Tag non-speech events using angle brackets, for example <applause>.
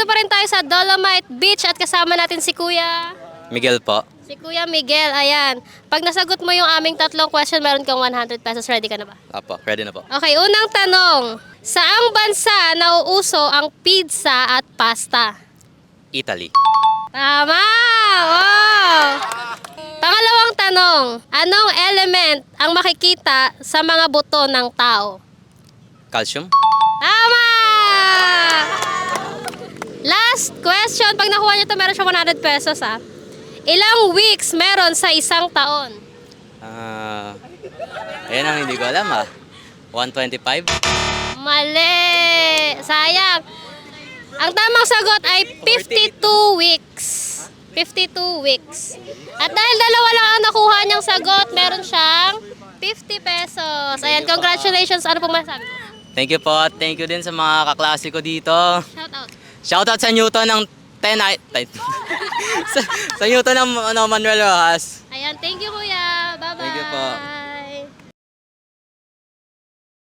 nandito pa rin tayo sa Dolomite Beach at kasama natin si Kuya. Miguel po. Si Kuya Miguel, ayan. Pag nasagot mo yung aming tatlong question, meron kang 100 pesos. Ready ka na ba? Apo, ready na po. Okay, unang tanong. Saang bansa nauuso ang pizza at pasta? Italy. Tama! Wow! Pangalawang tanong. Anong element ang makikita sa mga buto ng tao? Calcium. Last question. Pag nakuha niyo to, meron siya 100 pesos ha. Ilang weeks meron sa isang taon? Ah, ayan ang hindi ko alam ah. 125? Mali! Sayang! Ang tamang sagot ay 52 weeks. 52 weeks. At dahil dalawa lang ang nakuha niyang sagot, meron siyang 50 pesos. Ayan, congratulations. Ano pong masasabi mo? Thank you po. Thank you din sa mga kaklase ko dito. Shout out. Shoutout sa Newton ng 10 ay, <laughs> sa, sa Newton ng ano, Manuel Rojas. Ayan, thank you kuya. Bye-bye. Thank you po.